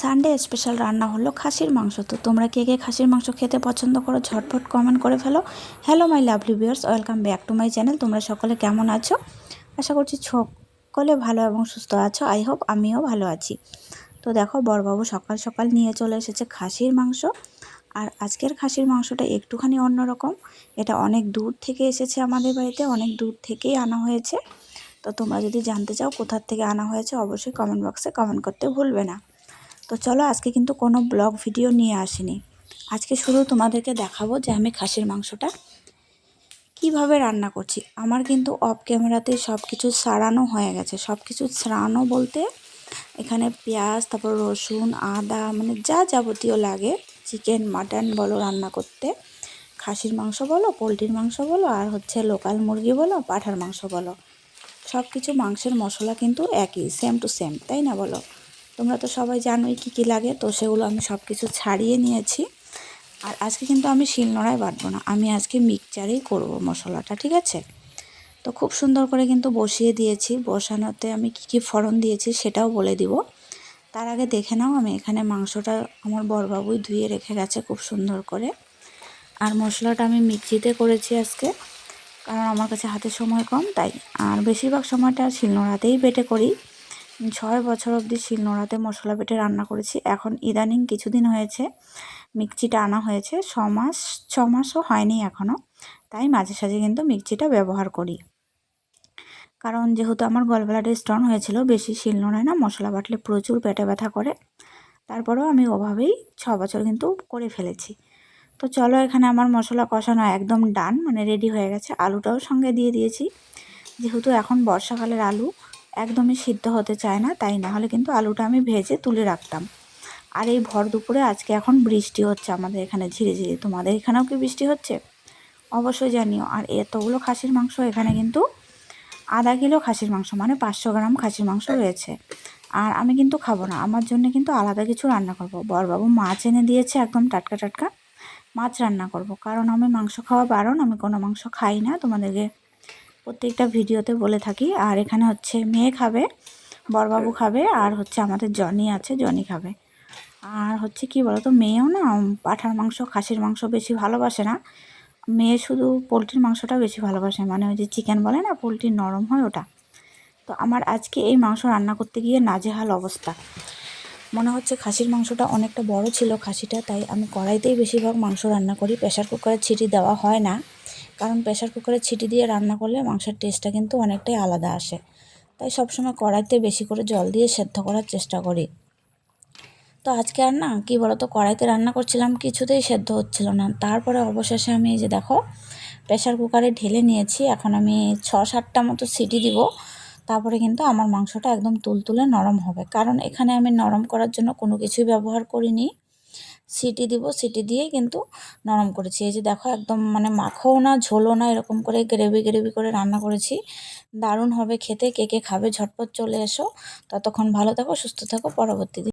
Sunday special রান্না হলো খাসির মাংস। তো তোমরা কে কে খাসির মাংস খেতে পছন্দ করো ঝটপট কমেন্ট করে ফেলো। Hello my lovely viewers welcome back to my channel তোমরা সকলে কেমন আছো? আশা করছি সকলে ভালো এবং সুস্থ আছো। আই হোপ আমিও ভালো আছি। তো দেখো, বরবাবু সকাল সকাল নিয়ে চলে এসেছে খাসির মাংস। আর আজকের খাসির মাংসটা একটুখানি অন্যরকম। এটা অনেক দূর থেকে এসেছে আমাদের বাড়িতে, অনেক দূর থেকেই আনা হয়েছে। তো তোমরা যদি জানতে চাও কোথার থেকে আনা হয়েছে, অবশ্যই কমেন্ট বক্সে কমেন্ট করতে ভুলবে না। তো চলো আজকে কিন্তু কোনো ব্লগ ভিডিও নিয়ে আসিনি। আজকে শুধু তোমাদেরকে দেখাবো যে আমি খাসির মাংসটা কীভাবে রান্না করছি। আমার কিন্তু অফ ক্যামেরাতে সব কিছু সারানো হয়ে গেছে। সব কিছু সারানো বলতে এখানে পেঁয়াজ, তারপর রসুন, আদা মানে যা যাবতীয় লাগে। চিকেন, মাটন বলো রান্না করতে। খাসির মাংস বলো, পোলট্রির মাংস বলো, আর হচ্ছে লোকাল মুরগি বলো, পাঠার মাংস বলো। সব কিছু মাংসের মশলা কিন্তু একই সেম টু সেম তাই না বলো? তোমরা তো সবাই জানোই কী কী লাগে, তো সেগুলো আমি সব কিছু ছাড়িয়ে নিয়েছি। আর আজকে কিন্তু আমি শিলনোড়ায় বাটবো না, আমি আজকে মিক্সচারেই করব মশলাটা, ঠিক আছে? তো খুব সুন্দর করে কিন্তু বসিয়ে দিয়েছি, বসানোতে আমি কি কি ফড়ন দিয়েছি সেটাও বলে দিব। তার আগে দেখে নাও, আমি এখানে মাংসটা আমার বরবাবুই ধুয়ে রেখে গেছে খুব সুন্দর করে। আর মশলাটা আমি মিক্সিতে করেছি আজকে, কারণ আমার কাছে হাতে সময় কম, তাই। আর বেশিরভাগ সময়টা শিলনোড়াতেই বেটে করি। ছয় বছর অবধি শিলনোড়াতে মশলা বেটে রান্না করেছি। এখন ইদানিং কিছুদিন হয়েছে, মিক্সিটা আনা হয়েছে। ছ মাস, ছ মাসও হয়নি এখনও তাই মাঝে সাঝে কিন্তু মিক্সিটা ব্যবহার করি। কারণ যেহেতু আমার গলব্লাডে স্টোন হয়েছিল, বেশি শিলনোড়ায় না মশলা বাটলে প্রচুর পেটে ব্যথা করে। তারপরেও আমি ওভাবেই ছ বছর কিন্তু করে ফেলেছি। তো চলো এখানে আমার মশলা কষানো একদম ডান মানে রেডি হয়ে গেছে। আলুটাও সঙ্গে দিয়ে দিয়েছি। যেহেতু এখন বর্ষাকালের আলু একদমই সিদ্ধ হতে চায় না, তাই না? হলে কিন্তু আলুটা আমি ভেজে তুলে রাখতাম। আর এই ভর দুপুরে আজকে এখন বৃষ্টি হচ্ছে আমাদের এখানে ঝিরে ঝিরে। তোমাদের এখানেও কি বৃষ্টি হচ্ছে? অবশ্যই জানিও। আর এতগুলো খাসির মাংস এখানে কিন্তু আধা কিলো খাসির মাংস মানে পাঁচশো গ্রাম খাসির মাংস রয়েছে। আর আমি কিন্তু খাব না। আমার জন্য কিন্তু আলাদা কিছু রান্না করব। বরবাবু মাছ এনে দিয়েছে একদম টাটকা টাটকা। মাছ রান্না করব। কারণ আমি মাংস খাওয়া বারণ, আমি কোনো মাংস খাই না। তোমাদেরকে প্রত্যেকটা ভিডিওতে বলে থাকি, আর এখানে হচ্ছে মেয়ে খাবে, বরবাবু খাবে, আর হচ্ছে আমাদের জনি আছে, জনি খাবে। আর হচ্ছে কি বলতো, মেয়েও না পাঠার মাংস, খাসির মাংস বেশি ভালোবাসে না। মেয়ে শুধু পোলট্রির মাংসটা বেশি ভালোবাসে মানে ওই যে চিকেন বলে না, পোলট্রি নরম হয় ওটা। তো আমার আজকে এই মাংস রান্না করতে গিয়ে নাজেহাল অবস্থা। মনে হচ্ছে খাসির মাংসটা অনেকটা বড় ছিল খাসিটা, তাই আমি কড়াইতেই বেশিরভাগ মাংস রান্না করি প্রেশার কুকারে ছিটি দেওয়া হয় না। কারণ প্রেশার কুকারে ছিটি দিয়ে রান্না করলে মাংসের টেস্টটা কিন্তু অনেকটাই আলাদা আসে। তাই সবসময় কড়াইতে বেশি করে জল দিয়ে সেদ্ধ করার চেষ্টা করি। তো আজকে আর না, কী বলতো, কড়াইতে রান্না করছিলাম, কিছুতেই সেদ্ধ হচ্ছিল না। তারপরে অবশেষে আমি এই যে দেখো প্রেশার কুকারে ঢেলে নিয়েছি। এখন আমি ছ সাতটা মতো সিটি দিব। তারপরে কিন্তু আমার মাংসটা একদম তুলতুলে নরম হবে। কারণ এখানে আমি নরম করার জন্য কোনো কিছুই ব্যবহার করিনি। সিটি দিব, সিটি দিয়ে কিন্তু নরম করেছি। এই যে দেখো একদম মানে মাখোও না, ঝোলও না, এরকম করে গ্রেভি গ্রেভি করে রান্না করেছি। দারুণ হবে খেতে, কে কে খাবে ঝটপট চলে এসো। ততক্ষণ ভালো থাকো, সুস্থ থাকো, পরবর্তী